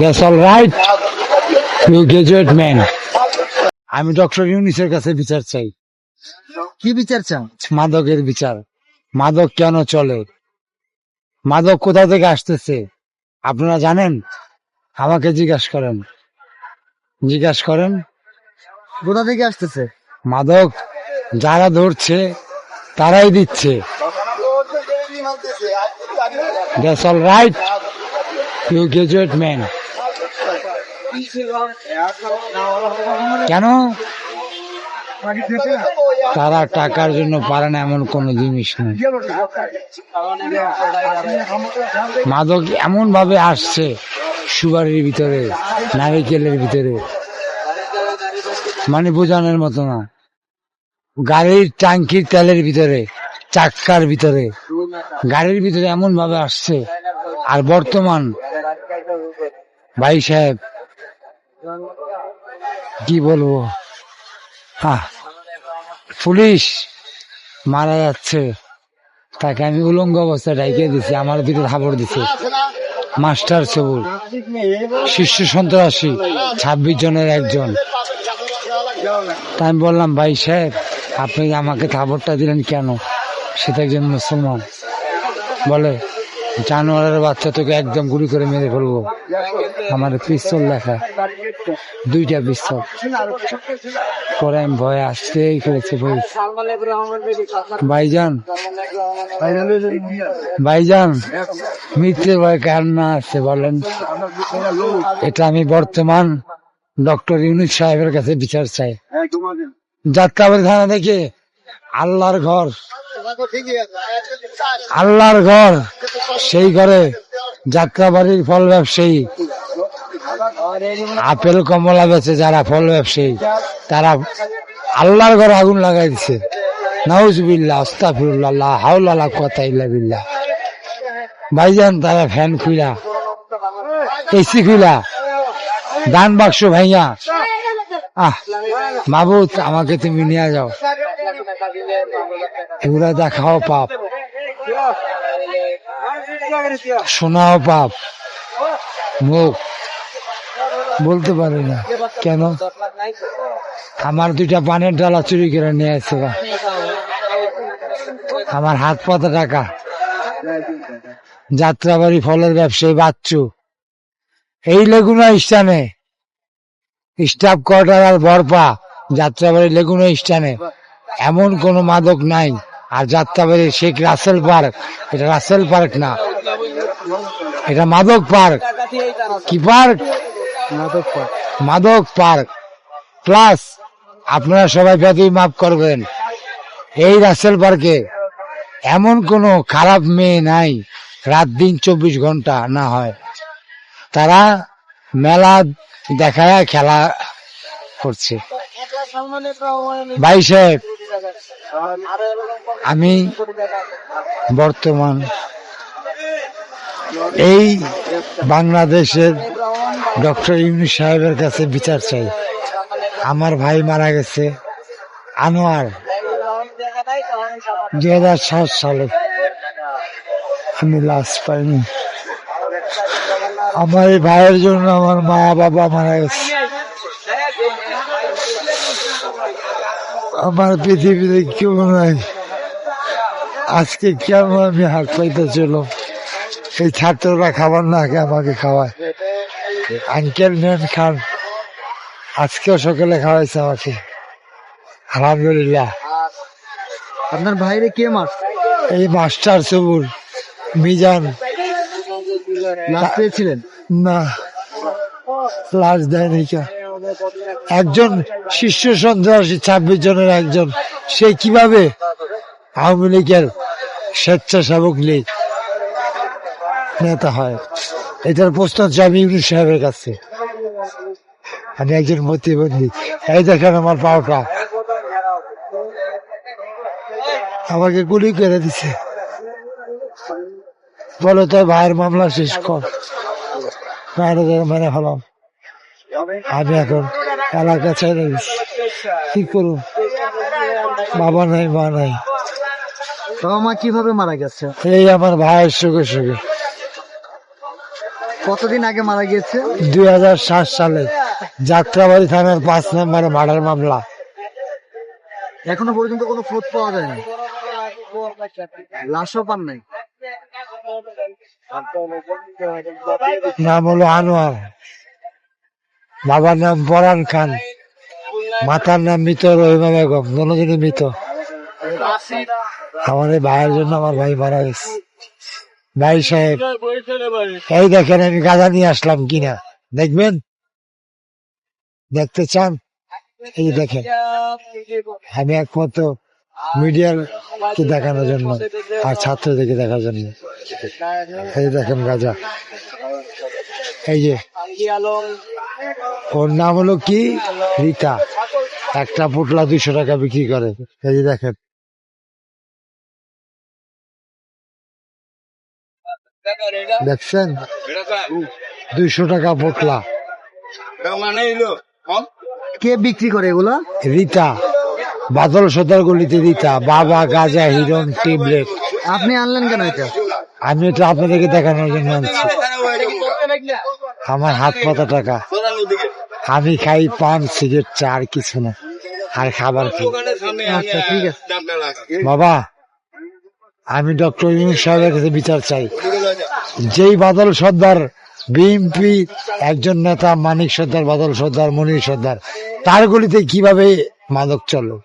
That's all right. You graduate man. আমি doctor ইউনিসের কাছে বিচার চাই। কি বিচার চান মাদকের বিচার। মাদক কেন চলে? মাদক কোথা থেকে আসতেছে? আপনারা জানেন? আমাকে জিজ্ঞাসা করেন। জিজ্ঞাসা করেন? কোথা থেকে আসতেছে? মাদক যারা ধরছে তারাই দিচ্ছে। That's all right. You graduate man. কেন? তারা টাকার জন্য পারে না এমন কোন জিনিস নেই। মাদক এমন ভাবে আসছে সুগারের ভিতরে নারিকেলের ভিতরে। মানে বোঝানোর মতো না। গাড়ির টাঙ্কির তেলের ভিতরে চাক্কার ভিতরে। গাড়ির ভিতরে এমন ভাবে আসছে। আর বর্তমান ভাই সাহেব কি বলব? হ্যাঁ পুলিশ মারা যাচ্ছে। তাকে আমি উলঙ্গ অবস্থায় ডাইকে দিছি, আমার ভিতরে হাবড় দিছে। মাস্টার সবুল শীর্ষ সন্ত্রাসী, ছাব্বিশ জনের একজন। তাই আমি বললাম, ভাই সাহেব, আপনি আমাকে থাবরটা দিলেন কেন? সেটা একজন মুসলমান। বলে জানোয়ারের বাচ্চা তোকে একদম গুলি করে মেরে ফেলব। আমার পিস্তল দেখা দুইটা পিস্তল। পরে আমি ভয়ে আসতেই বই ভাইজান। ভাইজান মিথ্যে ভয় কার না আসছে বলেন? এটা আমি বর্তমান ডক্টর ইউনুস সাহেবের কাছে বিচার চাই। যাত্রাবাড়ি থানা থেকে আল্লাহর ঘর আল্লাহর ঘর, সেই ঘরে যাত্রাবাড়ির ফল ব্যবসায়ী, আপেল, কমলা বেচে যারা ফল ব্যবসায়ী, তারা আল্লাহর ঘরে আগুন লাগাই দিছে। নাউজবিল্লা আস্তাফিরুল্লাহ হাউলাল্লাহ কথা ইল্লা ভাইজান, তারা ফ্যান খুইলা, এসি খুইলা, দান বাক্স ভাইয়া। আহ মাবুত আমাকে তুমি নিয়ে যাও। এগুলা দেখাও পাপ। শোনাও পাপ। মুখ। বলতে পারি না। কেন? আমার দুইটা পানের ডালা চুরি করে নিয়ে আসছে আমার হাত পাতা টাকা। যাত্রাবাড়ি ফলের ব্যবসায়ী বাচ্চু। এই লেগুনা স্থানে। স্টাফ কোয়ার্টার আর বরপা। যাত্রাবাড়ি লেগুনা স্থানে। এমন কোনো মাদক নাই। আর যাত্রাবাড়ির শেখ রাসেল পার্ক। এটা রাসেল পার্ক না। এটা মাদক পার্ক। কি পার্ক? মাদক পার্ক। প্লাস আপনারা সবাই ব্যাধি মাফ করবেন এই রাসেল পার্কে এমন কোনো খারাপ মেয়ে নাই রাত দিন চব্বিশ ঘণ্টা না হয়। তারা মেলা দেখায় খেলা করছে। ভাই সাহেব আমি বর্তমান এই বাংলাদেশের ডক্টর ইউনি সাহেবের কাছে বিচার চাই। আমার ভাই মারা গেছে আনোয়ার দুই হাজার সাত সালে। আমি লাশ পাইনি। আমার এই ভাইয়ের জন্য আমার মা বাবা মারা গেছে। আমার পৃথিবীতে কেউ নাই। আজকে কেন আমি হাত পাইতে ছিল এই ছাত্ররা খাবার না আগে আমাকে খাওয়ায়। আঙ্কেল নেন খান। আজকেও সকালে খাওয়াইছে আমাকে। আলহামদুলিল্লাহ। আপনার ভাইরে কে মাস এই মাস্টার সবুর মিজান। পেয়েছিলেন? না লাশ দেয়নি কে একজন শীর্ষ সন্ত্রাসী, ছাব্বিশ জনের একজন। সে কীভাবে আওয়ামী লীগের স্বেচ্ছাসেবক লীগ নেতা হয়? এটার প্রশ্ন হচ্ছে আমি ইউনুস সাহেবের কাছে। আমি একজন প্রতিবন্ধী এই দেখেন আমার পাওটা। আমাকে গুলি করে দিছে। বলো তো, ভাইয়ের মামলা শেষ কর। মেরে ফেলাম আমি এখন এলাকা ছেড়ে দিচ্ছি কি করুন বাবা নাই মা নাই। বাবা মা কীভাবে মারা গেছে? এই আমার ভাইয়ের সুখে সুখে কতদিন আগে মারা গিয়েছে? দুই হাজার সাত সালে যাত্রাবাড়ি থানার পাঁচ নম্বরে মার্ডার মামলা। এখনও পর্যন্ত কোনো খোঁজ পাওয়া যায়নি। লাশও পান নাই। নাম হলো আনোয়ার। বাবার নাম পরান খান। মাতার নাম মৃত, রহিমা বেগম। দুজনই মৃত। আমার এই ভাইয়ের জন্য আমার ভাই মারা গেছে। ভাই সাহেব, এই দেখেন আমি গাঁজা নিয়ে আসলাম কিনা। দেখবেন? দেখতে চান? এই দেখেন। আমি একমাত্র মিডিয়ার কে দেখানোর জন্য আর ছাত্রদেরকে দেখার জন্য। এই দেখেন গাজা। এই যে ওর নাম হলো কি? রীতা একটা পুটলা দুইশো টাকা বিক্রি করে। এই দেখেন। দেখছেন? দুইশো টাকা পোটলা কে বিক্রি করে এগুলা? রীতা বাদল সদর গলিতে রীতা বাবা গাজা হিরন টিবলেট আপনি আনলেন কেন এটা? আমি এটা আপনাদেরকে দেখানোর জন্য আনছি। আমার হাত পাতা টাকা। আমি খাই পান সিগারেট চা আর কিছু না। আর খাবার খাই। আচ্ছা ঠিক আছে। বাবা আমি ডক্টর ইউনুস সাহেবের কাছে বিচার চাই। যেই বাদল সর্দার বিএনপি একজন নেতা মানিক সর্দার বাদল সর্দার মনির সর্দার তার গলিতে কীভাবে মাদক চলো